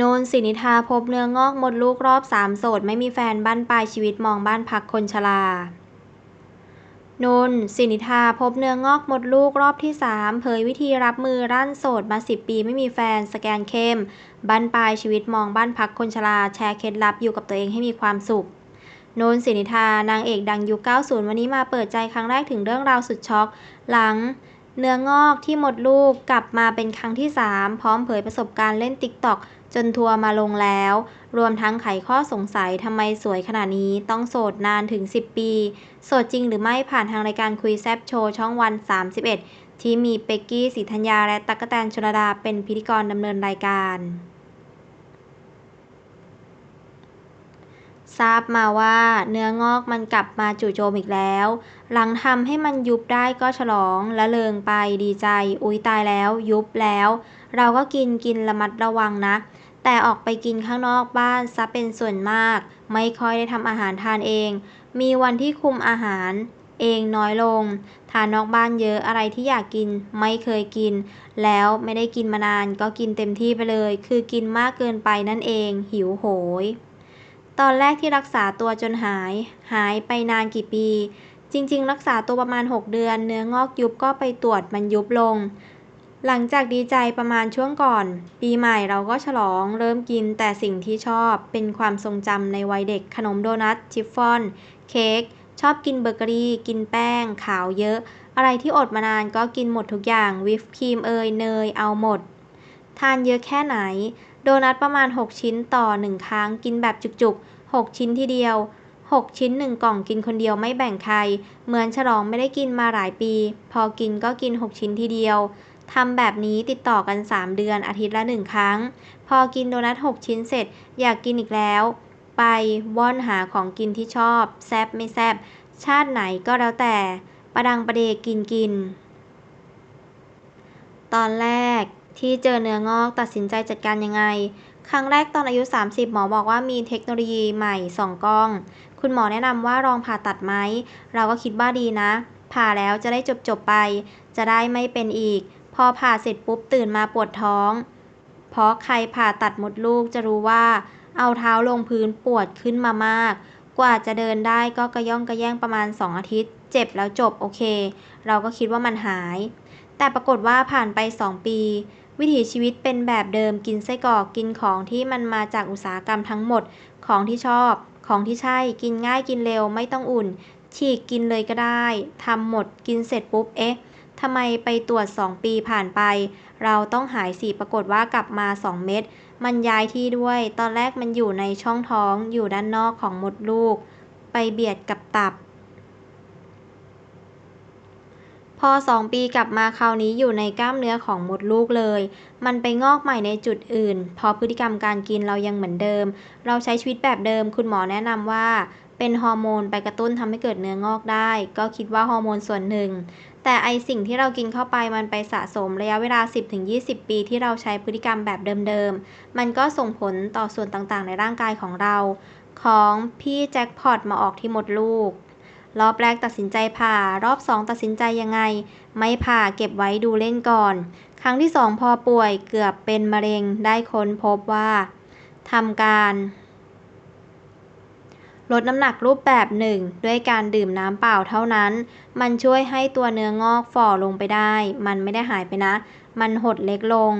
นน สินิธา พบเนื้องอกมดลูกรอบสามโสด ไม่มีแฟนบั้นปลายชีวิตมองบ้านพักคนชรา นน สินิธา พบเนื้องอกมดลูกรอบที่สามเผยวิธีรับมือรั่นโสดมาสิบปีไม่มีแฟน สแกนเข้ม บั้นปลายชีวิตมองบ้านพักคนชรา แชร์เคล็ดลับอยู่กับตัวเองให้มีความสุขนนสินิธานางเอกดังยุค 90 วันนี้มาเปิดใจครั้งแรกถึงเรื่องราวสุดช็อก หลังเนื้องอกที่หมดลูกกลับมาเป็นครั้งที่ 3 พร้อมเผยประสบการณ์เล่นติ๊กต็อก จนทัวร์มาลงแล้ว รวมทั้งไขข้อสงสัยทำไมสวยขนาดนี้ต้องโสดนานถึง 10 ปี โสดจริงหรือไม่ผ่านทางรายการคุยแซบโชว์ช่องวัน 31 ที่มีเป็กกี้สีธัญญาและตั๊กแตนชลดาเป็นพิธีกรดำเนินรายการทราบมาว่าเนื้องอกมันกลับมาจู่โจมอีกแล้ว หลังทำให้มันยุบได้ก็ฉลองและเลิงไปดีใจ อุ๊ยตายแล้ว ยุบแล้ว เราก็กินกินระมัดระวังนะ แต่ออกไปกินข้างนอกบ้านซะเป็นส่วนมาก ไม่ค่อยได้ทำอาหารทานเอง มีวันที่คุมอาหารเองน้อยลง ทานนอกบ้านเยอะอะไรที่อยากกินไม่เคยกิน แล้วไม่ได้กินมานานก็กินเต็มที่ไปเลย คือกินมากเกินไปนั่นเอง หิวโหย ตอนแรกที่รักษาตัวจนหาย หายไปนานกี่ปี จริง ๆ รักษาตัวประมาณ 6 เดือน เนื้องอกยุบก็ไปตรวจมันยุบลง หลังจากดีใจประมาณช่วงก่อน ปีใหม่เราก็ฉลองเริ่มกินแต่สิ่งที่ชอบเป็นความทรงจำในวัยเด็กขนมโดนัทชิฟฟ่อน เค้กชอบกินเบเกอรี่ กินแป้ง ขาวเยอะ อะไรที่อดมานานก็กินหมดทุกอย่างวิปครีมเอยเนยเอาหมด ทานเยอะแค่ไหน โดนัทประมาณ 6 ชิ้นต่อ 1 ครั้งกินแบบจุกๆ 6 ชิ้นทีเดียว 6 ชิ้น 1 กล่องกินคนเดียวไม่แบ่งใคร เหมือนฉลองไม่ได้กินมาหลายปี พอกินก็กิน 6 ชิ้นทีเดียว ทำแบบนี้ติดต่อกัน 3 เดือนอาทิตย์ละ1ครั้ง พอกินโดนัท 6 ชิ้นเสร็จ อยากกินอีกแล้ว ไปว่อนหาของกินที่ชอบ แซบไม่แซบชาติไหนก็แล้วแต่ ประดังประเดกินกิน ตอนแรกที่เจอเนื้องอกตัดสินใจจัดการยังไง ครั้งแรกตอนอายุ 30 หมอบอกว่ามีเทคโนโลยีใหม่สองกล้อง คุณหมอแนะนำว่าลองผ่าตัดไหม เราก็คิดว่าดีนะ ผ่าแล้วจะได้จบจบไป จะได้ไม่เป็นอีก พอผ่าเสร็จปุ๊บตื่นมาปวดท้อง เพราะใครผ่าตัดมดลูกจะรู้ว่า เอาเท้าลงพื้นปวดขึ้นมามาก กว่าจะเดินได้ก็กระย่องกระแย่งประมาณ 2 อาทิตย์ เจ็บแล้วจบโอเค เราก็คิดว่ามันหาย แต่ปรากฏว่าผ่านไป 2 ปี วิถีชีวิตเป็นแบบเดิมกินไส้กรอกกินของที่มันมาจากอุตสาหกรรมทั้งหมดของที่ชอบ ของที่ใช่กินง่ายกินเร็วไม่ต้องอุ่นฉีกกินเลยก็ได้ทำหมดกินเสร็จปุ๊บเอ๊ะ ทำไมไปตรวจ2ปีผ่านไป เราต้องหายสีปรากฏว่ากลับมา2เม็ดมันย้ายที่ด้วย ตอนแรกมันอยู่ในช่องท้องอยู่ด้านนอกของมดลูก ไปเบียดกับตับ พอสองปีกลับมาคราวนี้อยู่ในกล้ามเนื้อของมดลูกเลย มันไปงอกใหม่ในจุดอื่น พอพฤติกรรมการกินเรายังเหมือนเดิม เราใช้ชีวิตแบบเดิม คุณหมอแนะนำว่าเป็นฮอร์โมนไปกระตุ้นทำให้เกิดเนื้องอกได้ ก็คิดว่าฮอร์โมนส่วนหนึ่ง แต่ไอสิ่งที่เรากินเข้าไปมันไปสะสมระยะเวลา 10-20 ปีที่เราใช้พฤติกรรมแบบเดิมๆ มันก็ส่งผลต่อส่วนต่างๆ ในร่างกายของเรา ของพี่แจ็คพอตมาออกที่หมดลูก รอบแรกตัดสินใจผ่า รอบสองตัดสินใจยังไง ไม่ผ่าเก็บไว้ดูเล่นก่อน ครั้งที่สองพอป่วยเกือบเป็นมะเร็งได้ค้นพบว่าทำการ ลดน้ำหนักรูปแบบหนึ่งด้วยการดื่มน้ำเปล่าเท่านั้น มันช่วยให้ตัวเนื้องอกฝ่อลงไปได้ มันไม่ได้หายไปนะ มันหดเล็กลง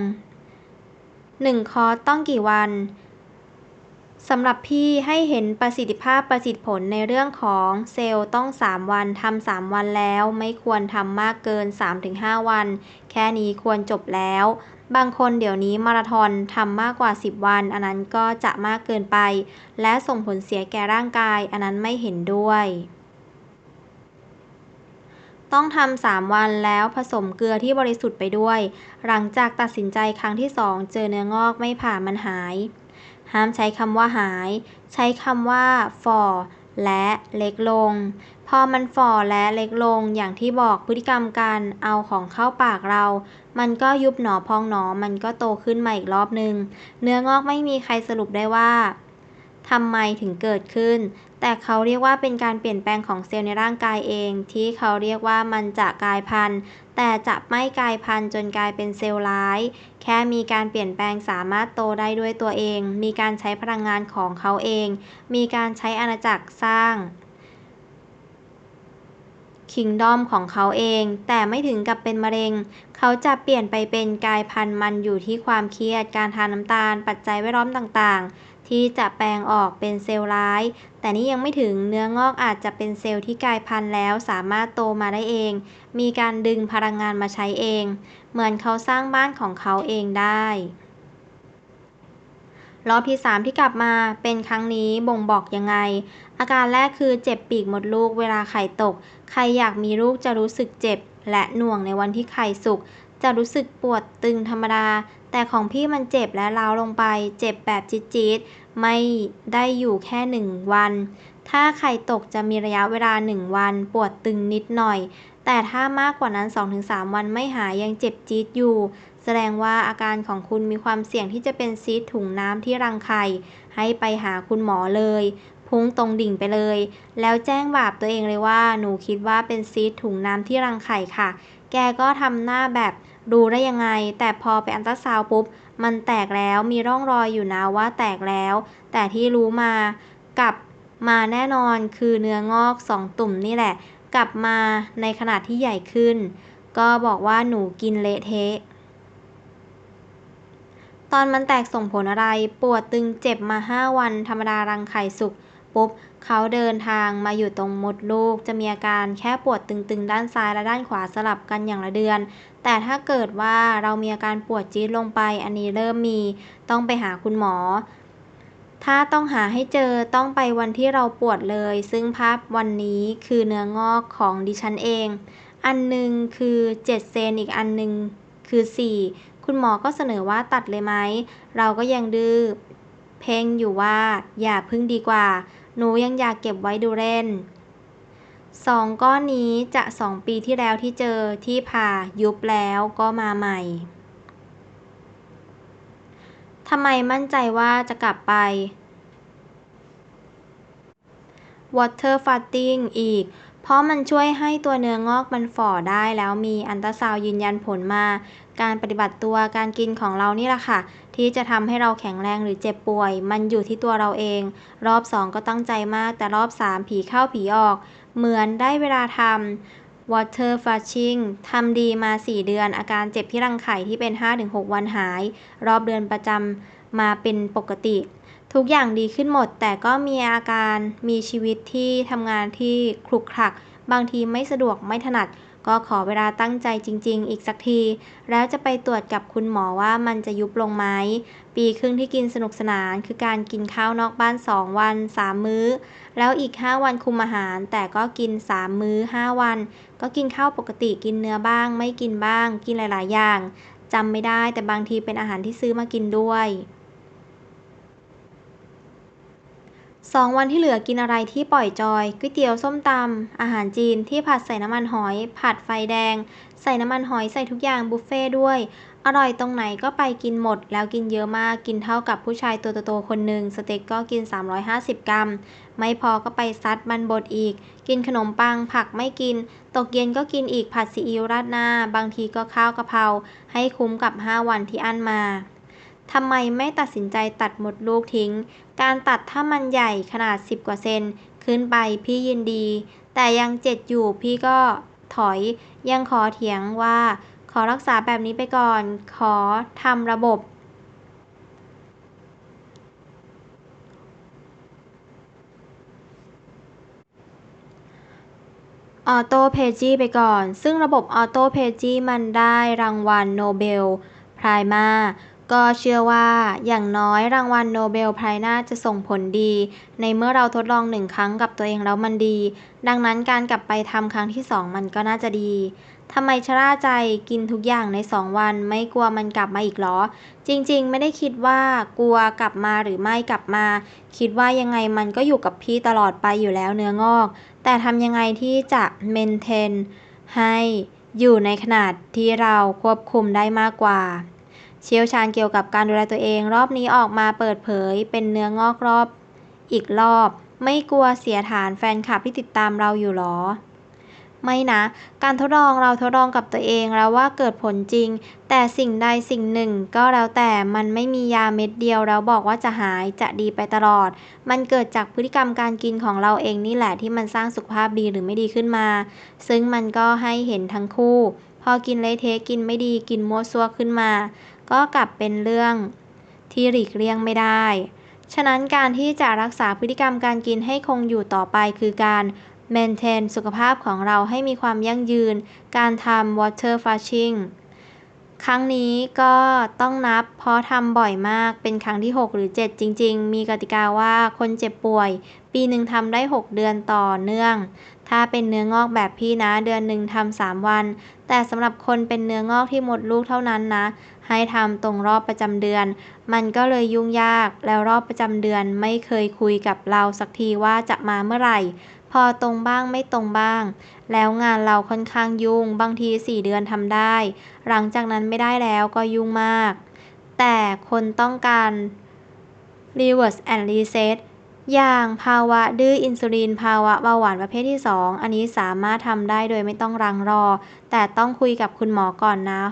1 คอร์สต้องกี่วันสำหรับพี่ให้เห็นประสิทธิภาพประสิทธิผลในเรื่องของเซลล์ต้อง 3 วันทำ3วันแล้ว ไม่ควรทำมากเกิน 3-5 วัน แค่นี้ควรจบแล้ว บางคนเดี๋ยวนี้มาราธอนทำมากกว่า 10 วัน อันนั้นก็จะมากเกินไป และส่งผลเสียแก่ร่างกาย อันนั้นไม่เห็นด้วย ต้องทำสามวันแล้วผสมเกลือที่บริสุทธิ์ไปด้วย หลังจากตัดสินใจครั้งที่สองเจอเนื้องอกไม่ผ่ามันหาย ห้ามใช้คำว่าหาย ใช้คำว่าฝ่อและเล็กลง พอมันฝ่อและเล็กลงอย่างที่บอกพฤติกรรมการเอาของเข้าปากเรา มันก็ยุบหนอพองหนอมันก็โตขึ้นมาอีกรอบนึง เนื้องอกไม่มีใครสรุปได้ว่าทำไมถึงเกิดขึ้น แต่เขาเรียกว่าเป็นการเปลี่ยนแปลงของเซลล์ในร่างกายเอง ที่เขาเรียกว่ามันจะกลายพันธุ์ แต่จะไม่กลายพันธุ์จนกลายเป็นเซลล์ร้าย แค่มีการเปลี่ยนแปลงสามารถโตได้ด้วยตัวเอง มีการใช้พลังงานของเขาเอง มีการใช้อาณาจักรสร้าง คิงดอมของเขาเอง แต่ไม่ถึงกับเป็นมะเร็ง เขาจะเปลี่ยนไปเป็นกลายพันธุ์มันอยู่ที่ความเครียดการทานน้ำตาล ปัจจัยแวดล้อมต่างๆ ที่จะแปลงออกเป็นเซลล์ร้าย แต่นี่ยังไม่ถึงเนื้องอกอาจจะเป็นเซลล์ที่กลายพันธุ์แล้วสามารถโตมาได้เอง มีการดึงพลังงานมาใช้เอง เหมือนเขาสร้างบ้านของเขาเองได้รอบที่ 3 ที่กลับมาเป็นครั้งนี้บ่งบอกยังไง อาการแรกคือเจ็บปีกมดลูกเวลาไข่ตก ใครอยากมีลูกจะรู้สึกเจ็บและหน่วงในวันที่ไข่สุก จะรู้สึกปวดตึงธรรมดา แต่ของพี่มันเจ็บและล้าวลงไป เจ็บแบบจี๊ดๆ ไม่ได้อยู่แค่หนึ่งวัน ถ้าไข่ตกจะมีระยะเวลาหนึ่งวัน ปวดตึงนิดหน่อย แต่ถ้ามากกว่านั้น 2-3 วันไม่หายยังเจ็บจี๊ดอยู่ แสดงว่าอาการของคุณมีความเสี่ยงที่จะเป็นซีดถุงน้ำที่รังไข่ ให้ไปหาคุณหมอเลย พุ่งตรงดิ่งไปเลย แล้วแจ้งบาปตัวเองเลยว่า หนูคิดว่าเป็นซีดถุงน้ำที่รังไข่ค่ะ แกก็ทำหน้าแบบดูได้ยังไง แต่พอไปอันตราซาวปุ๊บ มันแตกแล้วมีร่องรอยอยู่นะว่าแตกแล้ว แต่ที่รู้มากับมาแน่นอนคือเนื้องอกสองตุ่มนี่แหละ กลับมาในขนาดที่ใหญ่ขึ้น ก็บอกว่าหนูกินเละเทะตอนมันแตกส่งผลอะไร ปวดตึงเจ็บมาห้าวัน ธรรมดารังไข่สุก ปุ๊บเขาเดินทางมาอยู่ตรงมดลูก จะมีอาการแค่ปวดตึงๆ ด้านซ้ายและด้านขวาสลับกันอย่างละเดือน แต่ถ้าเกิดว่าเรามีอาการปวดจี๊ดลงไป อันนี้เริ่มมีต้องไปหาคุณหมอ ถ้าต้องหาให้เจอต้องไปวันที่เราปวดเลย ซึ่งภาพวันนี้คือเนื้องอกของดิฉันเอง อันหนึ่งคือ7เซนอีกอันหนึ่งคือ 4 คุณหมอก็เสนอว่าตัดเลยไหม เราก็ยังดื้อ เพ่งอยู่ว่าอย่าพึ่งดีกว่า หนูยังอยากเก็บไว้ดูเล่นสองก้อนนี้จะสองปีที่แล้วที่เจอที่ผ่ายุบแล้วก็มาใหม่ทำไมมั่นใจว่าจะกลับไป water fasting อีก เพราะมันช่วยให้ตัวเนื้องอกมันฝ่อได้แล้วมีอันตราซาวยืนยันผลมา การปฏิบัติตัวการกินของเรานี่แหละค่ะ ที่จะทำให้เราแข็งแรงหรือเจ็บป่วย มันอยู่ที่ตัวเราเอง รอบสองก็ตั้งใจมาก แต่รอบสามผีเข้าผีออก เหมือนได้เวลาทำ water flushing ทำดีมา 4 เดือน อาการเจ็บที่รังไข่ที่เป็น 5-6 วันหาย รอบเดือนประจำมาเป็นปกติ ทุกอย่างดีขึ้นหมด แต่ก็มีอาการมีชีวิตที่ทำงานที่คลุกคลัก บางทีไม่สะดวกไม่ถนัด ก็ขอเวลาตั้งใจจริง ๆ อีกสักที แล้วจะไปตรวจกับคุณหมอว่ามันจะยุบลงไหม ปีครึ่งที่กินสนุกสนาน คือการกินข้าวนอกบ้าน 2 วัน 3 มื้อ แล้วอีก 5 วันคุมอาหาร แต่ก็กิน 3 มื้อ 5 วัน ก็กินข้าวปกติกินเนื้อบ้าง ไม่กินบ้าง กินหลาย ๆ อย่างจำไม่ได้แต่บางทีเป็นอาหารที่ซื้อมากินด้วย สองวันที่เหลือกินอะไรที่ปล่อยจอย ก๋วยเตี๋ยวส้มตำ อาหารจีนที่ผัดใส่น้ำมันหอย ผัดไฟแดง ใส่น้ำมันหอยใส่ทุกอย่างบุฟเฟ่ด้วย อร่อยตรงไหนก็ไปกินหมด แล้วกินเยอะมาก กินเท่ากับผู้ชายตัวโตๆคนหนึ่งสเต็กก็กิน 350 กรัม ไม่พอก็ไปซัดมันบดอีก กินขนมปัง ผักไม่กิน ตกเย็นก็กินอีกผัดซีอิ๊วราดหน้า บางทีก็ข้าวกะเพรา ให้คุ้มกับ 5 วันที่อั้นมา ทำไมไม่ตัดสินใจตัดหมดลูกทิ้ง การตัดถ้ามันใหญ่ขนาด 10 กว่าเซนขึ้นไปพี่ยินดี แต่ยังเจ็ดอยู่พี่ก็ถอย ยังขอเถียงว่า ขอรักษาแบบนี้ไปก่อน ขอทำระบบออโต้เพจีไปก่อน ซึ่งระบบออโต้เพจีมันได้รางวัลโนเบลไพรมา ก็เชื่อว่าอย่างน้อยรางวัลโนเบลไพรน่าจะส่งผลดี ในเมื่อเราทดลองหนึ่งครั้งกับตัวเองแล้วมันดี ดังนั้นการกลับไปทำครั้งที่สองมันก็น่าจะดีทำไมชราใจกินทุกอย่างในสองวันไม่กลัวมันกลับมาอีกหรอ จริงๆ ไม่ได้คิดว่ากลัวกลับมาหรือไม่กลับมา คิดว่ายังไงมันก็อยู่กับพี่ตลอดไปอยู่แล้วเนื้องอก แต่ทำยังไงที่จะเมนเทนให้อยู่ในขนาดที่เราควบคุมได้มากกว่า เชี่ยวชาญเกี่ยวกับการดูแลตัวเองรอบนี้ออกมาเปิดเผยเป็นเนื้องอกรอบอีกรอบ ไม่กลัวเสียฐานแฟนคลับที่ติดตามเราอยู่หรอ ไม่นะ การทดลองเราทดลองกับตัวเองแล้วว่าเกิดผลจริง แต่สิ่งใดสิ่งหนึ่งก็แล้วแต่มันไม่มียาเม็ดเดียวแล้วบอกว่าจะหายจะดีไปตลอด มันเกิดจากพฤติกรรมการกินของเราเองนี่แหละที่มันสร้างสุขภาพดีหรือไม่ดีขึ้นมา ซึ่งมันก็ให้เห็นทั้งคู่ พอกินเละเทะกินไม่ดีกินมั่วซั่วขึ้นมา ก็กลับเป็นเรื่องที่หลีกเลี่ยงไม่ได้ ฉะนั้นการที่จะรักษาพฤติกรรมการกินให้คงอยู่ต่อไปคือการเมนเทนสุขภาพของเราให้มีความยั่งยืน การทำ water fasting ครั้งนี้ก็ต้องนับเพราะทำบ่อยมากเป็นครั้งที่ 6 หรือ 7 จริง ๆ มีกติกาว่าคนเจ็บป่วย ปีหนึ่งทำได้ 6 เดือนต่อเนื่อง ถ้าเป็นเนื้องอกแบบพี่นะ เดือนหนึ่งทำสามวัน แต่สำหรับคนเป็นเนื้องอกที่หมดลูกเท่านั้นนะ ให้ทำตรงรอบประจำเดือน มันก็เลยยุ่งยาก แล้วรอบประจำเดือนไม่เคยคุยกับเราสักทีว่าจะมาเมื่อไหร่ พอตรงบ้างไม่ตรงบ้าง แล้วงานเราค่อนข้างยุ่ง บางทีสี่เดือนทำได้ หลังจากนั้นไม่ได้แล้วก็ยุ่งมาก แต่คนต้องการ reverse and reset อย่างภาวะดื้ออินซูลิน ภาวะเบาหวานประเภทที่ 2 อันนี้สามารถทำได้โดยไม่ต้องรังรอ แต่ต้องคุยกับคุณหมอก่อนนะ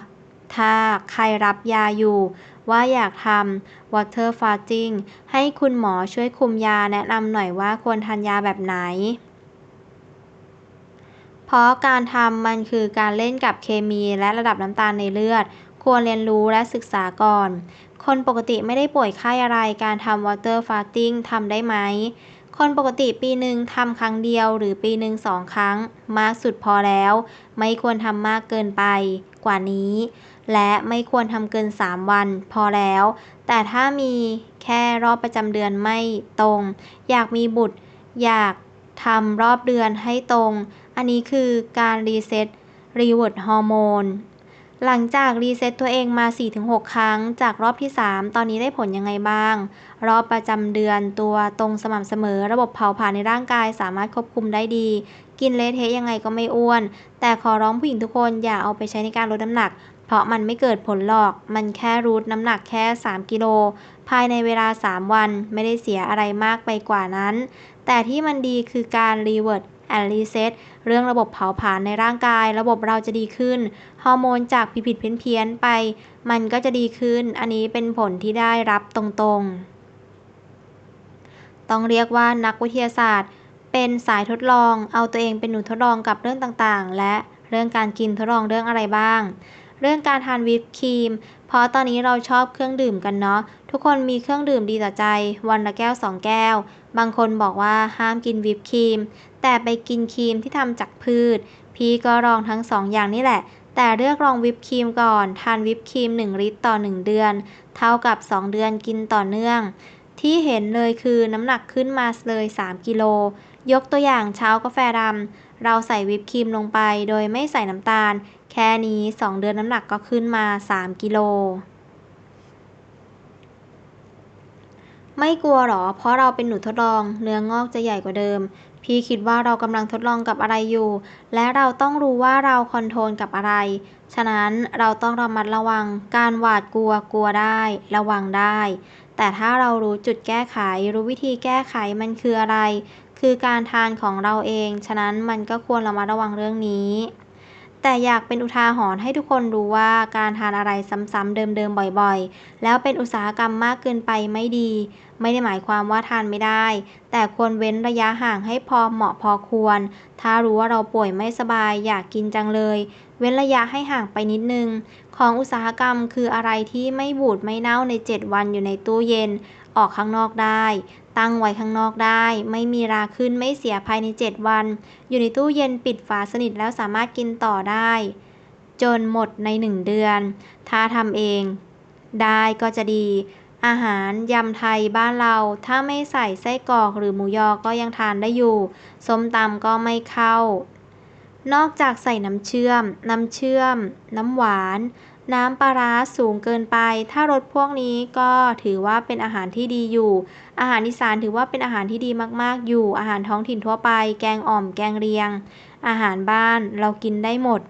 ถ้าใครรับยาอยู่ว่าอยากทำ water fasting ให้คุณหมอช่วยคุมยาแนะนำหน่อยว่าควรทานยาแบบไหน เพราะการทำมันคือการเล่นกับเคมีและระดับน้ำตาลในเลือด ควรเรียนรู้และศึกษาก่อน คนปกติไม่ได้ป่วยไข้อะไรการทำ water fasting ทำได้ไหม คนปกติปีหนึ่งทำครั้งเดียวหรือปีหนึ่งสองครั้ง มากสุดพอแล้ว ไม่ควรทำมากเกินไปกว่านี้ และไม่ควรทำเกิน 3 วัน พอแล้ว แต่ถ้ามีแค่รอบประจำเดือนไม่ตรง อยากมีบุตร อยากทำรอบเดือนให้ตรง อันนี้คือการรีเซ็ตรีเวิร์ดฮอร์โมน หลังจากรีเซ็ตตัวเองมา 4-6 ครั้ง จากรอบที่ 3 ตอนนี้ได้ผลยังไงบ้าง รอบประจำเดือนตัวตรงสม่ำเสมอ ระบบเผาผลาญในร่างกายสามารถควบคุมได้ดี กินเลเทยังไงก็ไม่อ้วน แต่ขอร้องผู้หญิงทุกคนอย่าเอาไปใช้ในการลดน้ำหนัก เพราะมันไม่เกิดผลหรอก มันแค่รูทน้ำหนักแค่ 3 กิโล ภายในเวลา 3 วันไม่ได้เสียอะไรมากไปกว่านั้น แต่ที่มันดีคือการรีเวิร์ด แอนรีเซ็ตเรื่องระบบเผาผลาญในร่างกาย ระบบเราจะดีขึ้น ฮอร์โมนจากผิดผิดเพี้ยนเพียนไป มันก็จะดีขึ้น อันนี้เป็นผลที่ได้รับตรงๆ ต้องเรียกว่านักวิทยาศาสตร์ เป็นสายทดลอง เอาตัวเองเป็นหนูทดลองกับเรื่องต่างๆ และเรื่องการกินทดลองเรื่องอะไรบ้าง เรื่องการทานวิปครีม เพราะตอนนี้เราชอบเครื่องดื่มกันเนาะทุกคนมีเครื่องดื่มดีต่อใจ วันละแก้วสองแก้ว บางคนบอกว่าห้ามกินวิปครีม แต่ไปกินครีมที่ทำจากพืช พี่ก็ลองทั้งสองอย่างนี่แหละ แต่เลือกลองวิปครีมก่อน ทานวิปครีม 1 ลิตรต่อ 1 เดือน เท่ากับ 2 เดือนกินต่อเนื่อง ที่เห็นเลยคือน้ำหนักขึ้นมาเลย 3 กิโลยกตัวอย่างเช้ากาแฟดำ เราใส่วิปครีมลงไปโดยไม่ใส่น้ำตาล แค่นี้ 2 เดือนน้ำหนักก็ขึ้นมา 3 กิโล ไม่กลัวหรอ เพราะเราเป็นหนูทดลอง เนื้องอกจะใหญ่กว่าเดิม พี่คิดว่าเรากำลังทดลองกับอะไรอยู่ และเราต้องรู้ว่าเราคอนโทรลกับอะไร ฉะนั้นเราต้องระมัดระวัง การหวาดกลัวกลัวได้ ระวังได้ แต่ถ้าเรารู้จุดแก้ไข รู้วิธีแก้ไขมันคืออะไร คือการทานของเราเอง ฉะนั้นมันก็ควรระมัดระวังเรื่องนี้ แต่อยากเป็นอุทาหรณ์ให้ทุกคนรู้ว่าการทานอะไรซ้ำๆเดิมๆบ่อยๆ แล้วเป็นอุตสาหกรรมมากเกินไปไม่ดี ไม่ได้หมายความว่าทานไม่ได้ แต่ควรเว้นระยะห่างให้พอเหมาะพอควร ถ้ารู้ว่าเราป่วยไม่สบายอยากกินจังเลย เว้นระยะให้ห่างไปนิดนึง ของอุตสาหกรรมคืออะไรที่ไม่บูดไม่เน่าใน 7 วันอยู่ในตู้เย็นออกข้างนอกได้ ตั้งไว้ข้างนอกได้ ไม่มีราขึ้นไม่เสียภายใน 7 วัน อยู่ในตู้เย็นปิดฝาสนิทแล้วสามารถกินต่อได้ จนหมดใน 1 เดือน ถ้าทำเอง ได้ก็จะดี อาหารยำไทยบ้านเรา ถ้าไม่ใส่ไส้กรอกหรือหมูยอก็ยังทานได้อยู่ ส้มตำก็ไม่เข้า นอกจากใส่น้ำเชื่อม น้ำเชื่อม น้ำหวาน น้ำปลาร้าสูงเกินไป ถ้ารสพวกนี้ก็ถือว่าเป็นอาหารที่ดีอยู่ อาหารอีสานถือว่าเป็นอาหารที่ดีมากๆ อยู่ อาหารท้องถิ่นทั่วไป แกงอ่อม แกงเรียง อาหารบ้านเรากินได้หมด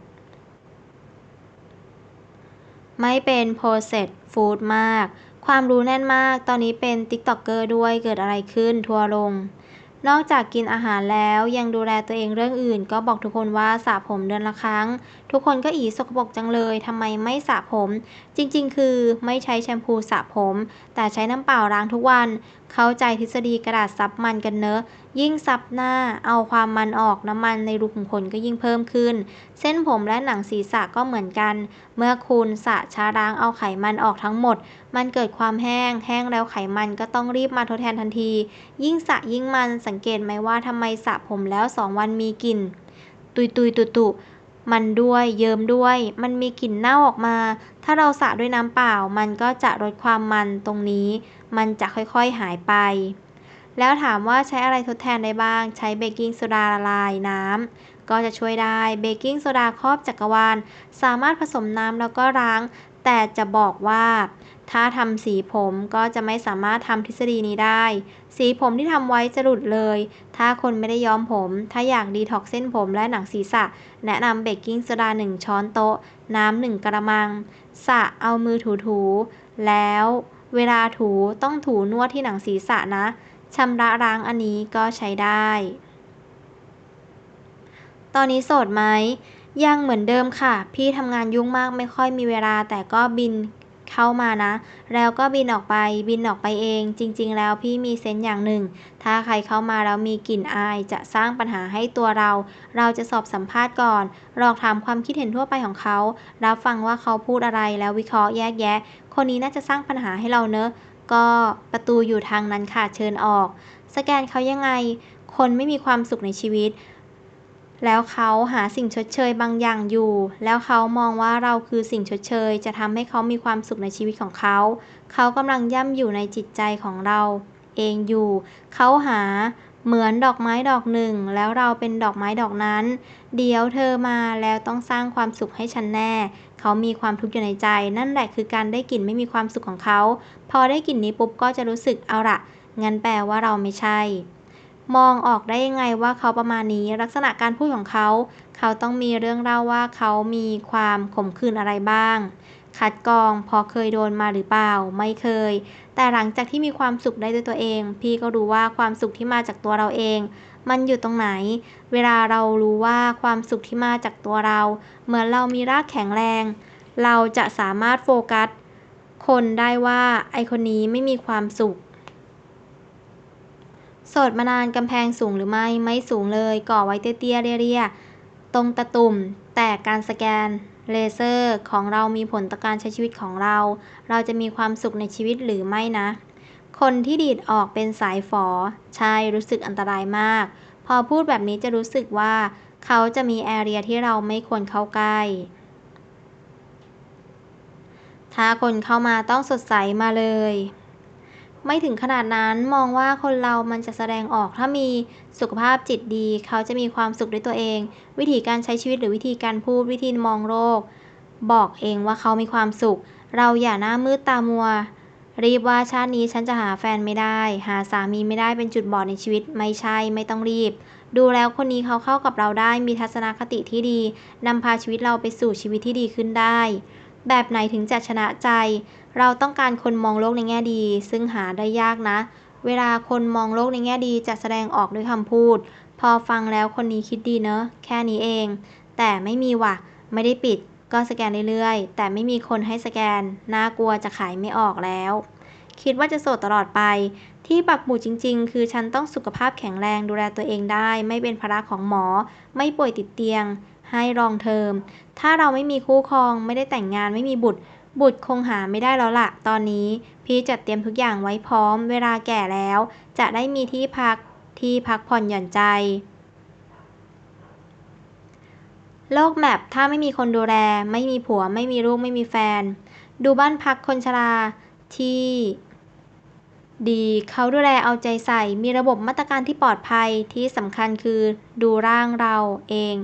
ไม่เป็นโ r o c e s s ฟู้ดมาก ความรู้แน่นมาก ตอนนี้เป็นติ๊กต็อกเกอร์ด้วย เกิดอะไรขึ้น ทัวลงนอกจากกินอาหารแล้วยังดูแลตัวเองเรื่องอื่น ก็บอกทุกคนว่าสระผมเดือนละครั้ง ทุกคนก็อีสกปรกจังเลยทำไมไม่สระผม จริงๆ คือไม่ใช้แชมพูสระผม แต่ใช้น้ำเปล่าล้างทุกวัน เข้าใจทฤษฎีกระดาษซับมันกันเนอะ ยิ่งซับหน้า เอาความมันออกน้ำมันในรูขุมขนก็ยิ่งเพิ่มขึ้น เส้นผมและหนังศีรษะก็เหมือนกัน เมื่อคุณสระช้าล้างเอาไขมันออกทั้งหมด มันเกิดความแห้ง แห้งแล้วไขมันก็ต้องรีบมาทดแทนทันที ยิ่งสระยิ่งมันสังเกตไหมว่าทำไมสระผมแล้วสองวันมีกลิ่นตุยตุยตุตุ มันด้วยเยิ้มด้วย มันมีกลิ่นเน่าออกมา ถ้าเราสระด้วยน้ำเปล่า มันก็จะลดความมันตรงนี้ มันจะค่อยๆหายไป แล้วถามว่าใช้อะไรทดแทนได้บ้าง ใช้เบกกิ้งโซดาละลายน้ำก็จะช่วยได้เบกกิ้งโซดาครอบจักรวาล สามารถผสมน้ำแล้วก็ล้าง แต่จะบอกว่า ถ้าทำสีผมก็จะไม่สามารถทำทฤษฎีนี้ได้ สีผมที่ทำไว้จะหลุดเลย ถ้าคนไม่ได้ย้อมผม ถ้าอยากดีท็อกเส้นผมและหนังศีรษะ แนะนำเบกกิ้งโซดา 1 ช้อนโต๊ะ น้ำ1กระมัง สระเอามือถูๆ แล้วเวลาถูต้องถูนวดที่หนังศีรษะนะชำระล้างอันนี้ก็ใช้ได้ ตอนนี้โสดไหมยังเหมือนเดิมค่ะ พี่ทำงานยุ่งมากไม่ค่อยมีเวลาแต่ก็บิน เข้ามานะ แล้วก็บินออกไปบินออกไปเอง จริง ๆ แล้วพี่มีเซนส์อย่างหนึ่ง ถ้าใครเข้ามาแล้วมีกลิ่นอายจะสร้างปัญหาให้ตัวเรา เราจะสอบสัมภาษณ์ก่อนลองถามความคิดเห็นทั่วไปของเขารับฟังว่าเขาพูดอะไรแล้ววิเคราะห์แยกแยะ คนนี้น่าจะสร้างปัญหาให้เราเนอะก็ประตูอยู่ทางนั้นค่ะเชิญออก สแกนเขายังไง คนไม่มีความสุขในชีวิต แล้วเขาหาสิ่งชดเชยบางอย่างอยู่ แล้วเขามองว่าเราคือสิ่งชดเชย จะทำให้เขามีความสุขในชีวิตของเขา เขากำลังย่ำอยู่ในจิตใจของเราเองอยู่ เขาหาเหมือนดอกไม้ดอกหนึ่ง แล้วเราเป็นดอกไม้ดอกนั้น เดี๋ยวเธอมาแล้วต้องสร้างความสุขให้ฉันแน่ เขามีความทุกข์อยู่ในใจ นั่นแหละคือการได้กลิ่นไม่มีความสุขของเขา พอได้กลิ่นนี้ปุ๊บก็จะรู้สึกเอาละงั้นแปลว่าเราไม่ใช่ มองออกได้ยังไงว่าเขาประมาณนี้ ลักษณะการพูดของเขา เขาต้องมีเรื่องเล่าว่าเขามีความขมขื่นอะไรบ้าง คัดกรองพอเคยโดนมาหรือเปล่า ไม่เคย แต่หลังจากที่มีความสุขได้ด้วยตัวเอง พี่ก็รู้ว่าความสุขที่มาจากตัวเราเอง มันอยู่ตรงไหน เวลาเรารู้ว่าความสุขที่มาจากตัวเรา เหมือนเรามีรากแข็งแรง เราจะสามารถโฟกัส คนได้ว่าไอคนนี้ไม่มีความสุข โสดมานานกำแพงสูงหรือไม่ ไม่สูงเลย ก่อไว้เตี้ยๆเรียๆตรงตะตุ่ม แต่การสแกนเลเซอร์ของเรามีผลต่อการใช้ชีวิตของเรา เราจะมีความสุขในชีวิตหรือไม่นะ คนที่ดีดออกเป็นสายฝอ ใช่รู้สึกอันตรายมาก พอพูดแบบนี้จะรู้สึกว่า เขาจะมีแอเรียที่เราไม่ควรเข้าใกล้ ถ้าคนเข้ามาต้องสดใสมาเลย ไม่ถึงขนาดนั้นมองว่าคนเรามันจะแสดงออกถ้ามีสุขภาพจิตดี เขาจะมีความสุขด้วยตัวเอง วิธีการใช้ชีวิตหรือวิธีการพูดวิธีมองโลกบอกเองว่าเขามีความสุข เราอย่าหน้ามืดตามัว รีบว่าชาตินี้ฉันจะหาแฟนไม่ได้ หาสามีไม่ได้เป็นจุดบอดในชีวิตไม่ใช่ไม่ต้องรีบ ดูแล้วคนนี้เขาเข้ากับเราได้มีทัศนคติที่ดีนำพาชีวิตเราไปสู่ชีวิตที่ดีขึ้นได้ แบบไหนถึงจะชนะใจ เราต้องการคนมองโลกในแง่ดี ซึ่งหาได้ยากนะ เวลาคนมองโลกในแง่ดีจะแสดงออกด้วยคำพูด พอฟังแล้วคนนี้คิดดีเนอะ แค่นี้เอง แต่ไม่มีว่ะ ไม่ได้ปิด ก็สแกนเรื่อยๆ แต่ไม่มีคนให้สแกน น่ากลัวจะขายไม่ออกแล้ว คิดว่าจะโสดตลอดไป ที่ปักหมุดจริง ๆ คือฉันต้องสุขภาพแข็งแรงดูแลตัวเองได้ ไม่เป็นภาระของหมอ ไม่ป่วยติดเตียง ให้รองเทอม ถ้าเราไม่มีคู่ครองไม่ได้แต่งงานไม่มีบุตร บุตรคงหาไม่ได้แล้วล่ะ ตอนนี้พี่จัดเตรียมทุกอย่างไว้พร้อม เวลาแก่แล้ว จะได้มีที่พักที่พักผ่อนหย่อนใจโลกแมพถ้าไม่มีคนดูแล ไม่มีผัว ไม่มีลูก ไม่มีแฟน ดูบ้านพักคนชราที่ ดีเขาดูแลเอาใจใส่ มีระบบมาตรการที่ปลอดภัยที่สำคัญคือ ดูร่างเราเอง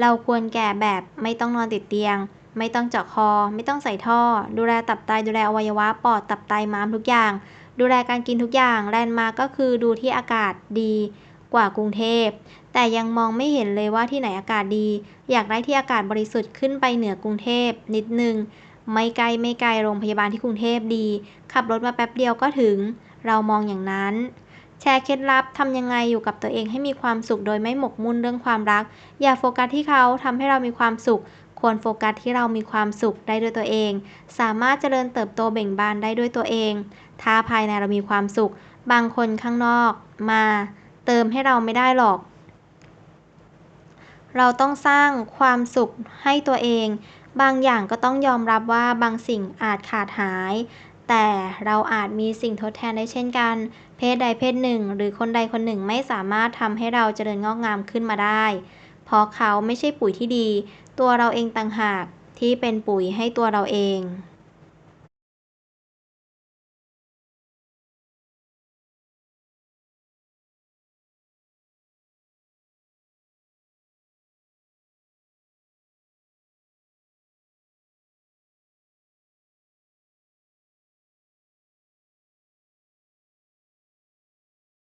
เราควรแก่แบบไม่ต้องนอนติดเตียง ไม่ต้องเจาะคอ ไม่ต้องใส่ท่อ ดูแลตับไตดูแลอวัยวะปอดตับไตม้ามทุกอย่าง ดูแลการกินทุกอย่างแลนด์มาก็คือดูที่อากาศดีกว่ากรุงเทพ แต่ยังมองไม่เห็นเลยว่าที่ไหนอากาศดี อยากได้ที่อากาศบริสุทธิ์ขึ้นไปเหนือกรุงเทพนิดนึงไม่ไกลไม่ไกลโรงพยาบาลที่กรุงเทพดี ขับรถมาแป๊บเดียวก็ถึง เรามองอย่างนั้น แชร์เคล็ดลับทำยังไงอยู่กับตัวเองให้มีความสุขโดยไม่หมกมุ่นเรื่องความรัก อย่าโฟกัสที่เขาทำให้เรามีความสุข ควรโฟกัสที่เรามีความสุขได้ด้วยตัวเอง สามารถเจริญเติบโตเบ่งบานได้ด้วยตัวเอง ถ้าภายในเรามีความสุข บางคนข้างนอกมาเติมให้เราไม่ได้หรอก เราต้องสร้างความสุขให้ตัวเอง บางอย่างก็ต้องยอมรับว่าบางสิ่งอาจขาดหาย แต่เราอาจมีสิ่งทดแทนได้เช่นกัน เพศใดเพศหนึ่ง หรือคนใดคนหนึ่งไม่สามารถทำให้เราเจริญงอกงามขึ้นมาได้ เพราะเขาไม่ใช่ปุ๋ยที่ดี ตัวเราเองต่างหากที่เป็นปุ๋ยให้ตัวเราเอง